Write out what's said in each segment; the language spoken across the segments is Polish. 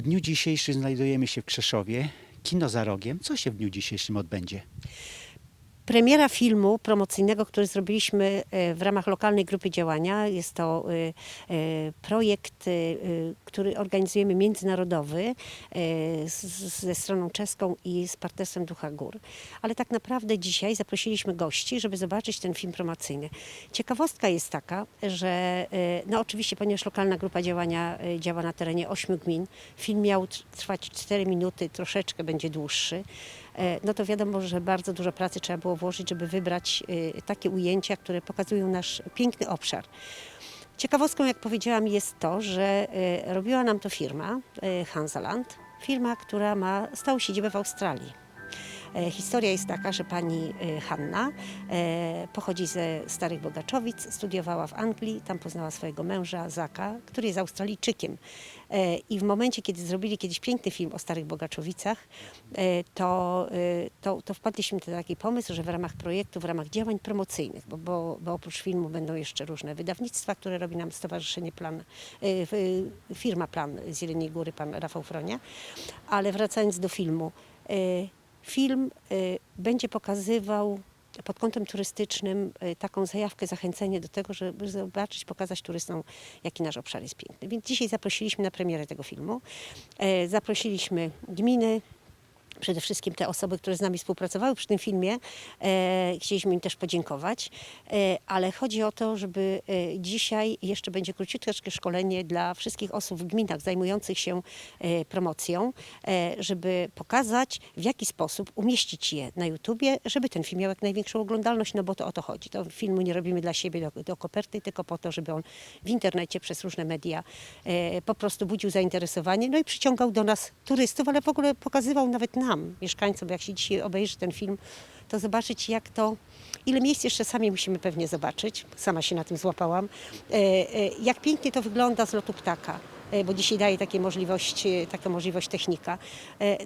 W dniu dzisiejszym znajdujemy się w Krzeszowie, kino za rogiem. Co się w dniu dzisiejszym odbędzie? Premiera filmu promocyjnego, który zrobiliśmy e, w ramach lokalnej grupy działania. Jest to e, e, projekt, który organizujemy międzynarodowy e, ze stroną czeską i z Partnerstwem Ducha Gór. Ale tak naprawdę dzisiaj zaprosiliśmy gości, żeby zobaczyć ten film promocyjny. Ciekawostka jest taka, że e, no oczywiście, ponieważ lokalna grupa działania e, działa na terenie ośmiu gmin, film miał tr- trwać 4 minuty, troszeczkę będzie dłuższy no to wiadomo, że bardzo dużo pracy trzeba było włożyć, żeby wybrać takie ujęcia, które pokazują nasz piękny obszar. Ciekawostką, jak powiedziałam, jest to, że e, robiła nam to firma e, Hansaland, firma, która ma stałą siedzibę w Australii. E, Historia jest taka, że pani e, Hanna e, pochodzi ze Starych Bogaczowic, studiowała w Anglii, tam poznała swojego męża Zaka, który jest Australijczykiem. I w momencie, kiedy zrobili kiedyś piękny film o Starych Bogaczowicach, to, to, to wpadliśmy na taki pomysł, że w ramach projektu, w ramach działań promocyjnych, bo, bo, bo oprócz filmu będą jeszcze różne wydawnictwa, które robi nam Stowarzyszenie Plan, firma Plan z Jeleniej Góry, pan Rafał Fronia. Ale wracając do filmu, film e, będzie pokazywał pod kątem turystycznym e, taką zajawkę, zachęcenie do tego, żeby zobaczyć, pokazać turystom, jaki nasz obszar jest piękny. Więc dzisiaj zaprosiliśmy na premierę tego filmu. E, Zaprosiliśmy gminy, przede wszystkim te osoby, które z nami współpracowały przy tym filmie. E, chcieliśmy im też podziękować, e, ale chodzi o to, żeby e, dzisiaj jeszcze będzie króciutkie szkolenie dla wszystkich osób w gminach zajmujących się e, promocją, e, żeby pokazać, w jaki sposób umieścić je na YouTubie, żeby ten film miał jak największą oglądalność, no bo to o to chodzi. To filmu nie robimy dla siebie do, do koperty, tylko po to, żeby on w internecie przez różne media e, po prostu budził zainteresowanie, no i przyciągał do nas turystów, ale w ogóle pokazywał nawet nam, mieszkańcom, jak się dzisiaj obejrzy ten film, to zobaczyć jak to, ile miejsc jeszcze sami musimy pewnie zobaczyć, sama się na tym złapałam, e, e, jak pięknie to wygląda z lotu ptaka e, bo dzisiaj daje takie możliwość, taką możliwość technika.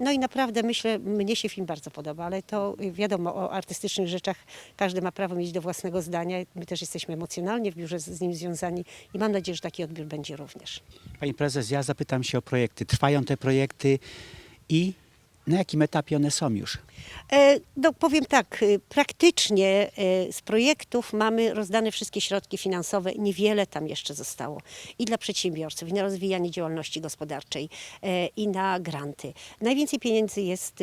No i naprawdę myślę, mnie się film bardzo podoba, ale to wiadomo, o artystycznych rzeczach każdy ma prawo mieć do własnego zdania. My też jesteśmy emocjonalnie w biurze z nim związani i mam nadzieję, że taki odbiór będzie również. Pani prezes, ja zapytam się o projekty. Trwają te projekty i na jakim etapie one są już? E, No powiem tak, e, praktycznie e, z projektów mamy rozdane wszystkie środki finansowe, niewiele tam jeszcze zostało. I dla przedsiębiorców, i na rozwijanie działalności gospodarczej, i na granty. Najwięcej pieniędzy jest,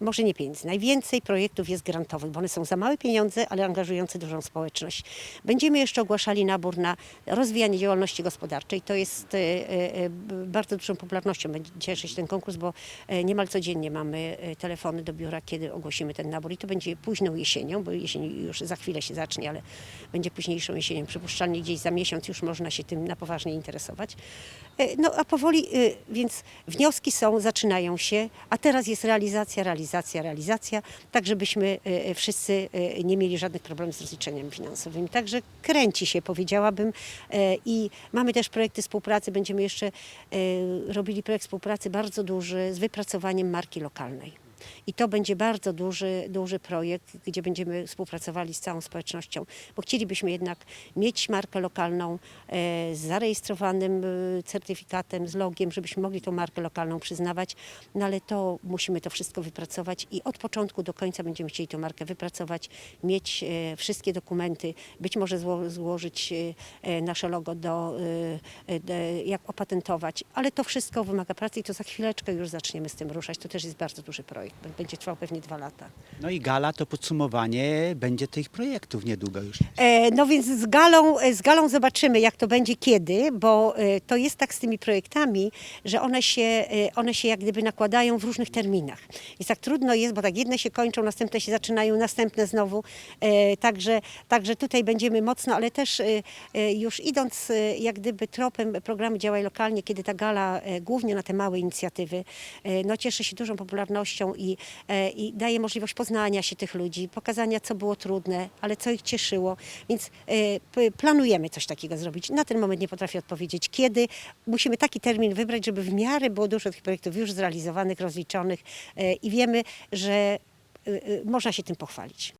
może nie pieniędzy, najwięcej projektów jest grantowych, bo one są za małe pieniądze, ale angażujące dużą społeczność. Będziemy jeszcze ogłaszali nabór na rozwijanie działalności gospodarczej. To jest e, e, bardzo dużą popularnością będzie cieszy się ten konkurs, bo e, niemal codziennie mamy telefony do biura, kiedy ogłosimy ten nabór i to będzie późną jesienią, bo jesień już za chwilę się zacznie, ale będzie późniejszą jesienią. Przypuszczalnie gdzieś za miesiąc już można się tym na poważnie interesować. No a powoli, więc wnioski są, zaczynają się, a teraz jest realizacja, realizacja, realizacja, tak żebyśmy e, wszyscy e, nie mieli żadnych problemów z rozliczeniami finansowymi. Także kręci się, powiedziałabym. E, I mamy też projekty współpracy, będziemy jeszcze e, robili projekt współpracy bardzo duży z wypracowaniem marki lokalnej. I to będzie bardzo duży, duży projekt, gdzie będziemy współpracowali z całą społecznością, bo chcielibyśmy jednak mieć markę lokalną e, z zarejestrowanym e, certyfikatem, z logiem, żebyśmy mogli tą markę lokalną przyznawać, no ale to musimy to wszystko wypracować i od początku do końca będziemy chcieli tę markę wypracować, mieć e, wszystkie dokumenty, być może zło, złożyć nasze logo do, jak opatentować, ale to wszystko wymaga pracy i to za chwileczkę już zaczniemy z tym ruszać. To też jest bardzo duży projekt, będzie trwał pewnie dwa lata. No i gala to podsumowanie będzie tych projektów niedługo już. E, No więc z galą, e, z galą zobaczymy, jak to będzie kiedy, bo e, to jest tak z tymi projektami, że one się, e, one się jak gdyby nakładają w różnych terminach. I tak trudno jest, bo tak jedne się kończą, następne się zaczynają, następne znowu. E, Także, także tutaj będziemy mocno, ale też e, e, już idąc e, jak gdyby tropem programu Działaj Lokalnie, kiedy ta gala e, głównie na te małe inicjatywy, e, no cieszy się dużą popularnością i, e, i daje możliwość poznania się tych ludzi, pokazania, co było trudne, ale co ich cieszyło. Więc e, planujemy coś takiego zrobić. Na ten moment nie potrafię odpowiedzieć, kiedy. Musimy taki termin wybrać, żeby w miarę było dużo tych projektów już zrealizowanych, rozliczonych e, i wiemy, że można się tym pochwalić.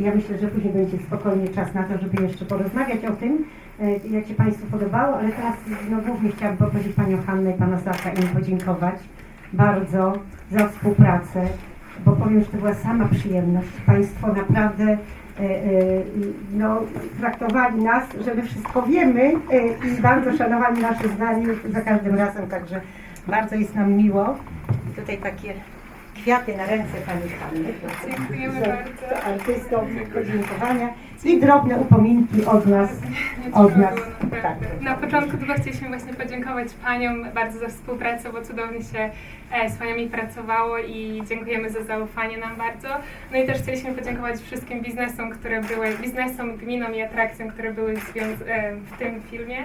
Ja myślę, że później będzie spokojnie czas na to, żeby jeszcze porozmawiać o tym, e, jak się Państwu podobało, ale teraz no, głównie chciałabym poprosić Panią Hannę i Pana Zaka im podziękować bardzo za współpracę, bo powiem, że to była sama przyjemność. Państwo naprawdę e, e, no, traktowali nas, że my wszystko wiemy i bardzo szanowali nasze zdanie za każdym razem, także bardzo jest nam miło. I tutaj takie kwiaty na ręce Pani Hanny. Dziękujemy bardzo. za Artystom podziękowania i drobne upominki od nas. Od nas. Tak. Na początku tylko chcieliśmy właśnie podziękować Paniom bardzo za współpracę, bo cudownie się e, z Paniami pracowało i dziękujemy za zaufanie nam bardzo. No i też chcieliśmy podziękować wszystkim biznesom, które były, biznesom, gminom i atrakcjom, które były e, w tym filmie.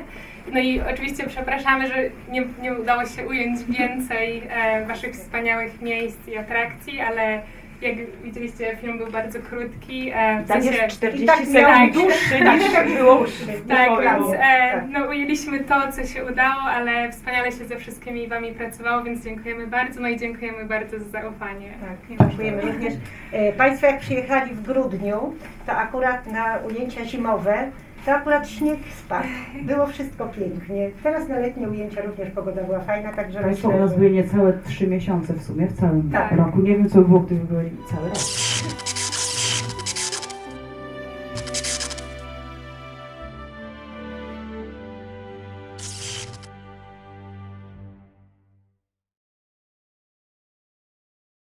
No i oczywiście przepraszamy, że nie, nie udało się ująć więcej e, Waszych wspaniałych miejsc i atrakcji, ale jak widzieliście, film był bardzo krótki. E, w Tak sensie- jest, 40 i tak sekund miał dłuższy niż było. tak, było więc prawo. e, Tak. no, ujęliśmy to, co się udało, ale wspaniale się ze wszystkimi Wami pracowało, więc dziękujemy bardzo, no i dziękujemy bardzo za zaufanie. Tak, dziękujemy również. E, Państwo jak przyjechali w grudniu, to akurat na ujęcia zimowe, to akurat śnieg spadł. Było wszystko pięknie. Teraz na letnie ujęcia również pogoda była fajna, także Państwo u myślę, nas były niecałe trzy miesiące w sumie, w całym Tak. roku. Nie wiem, co by było, gdyby byli cały rok.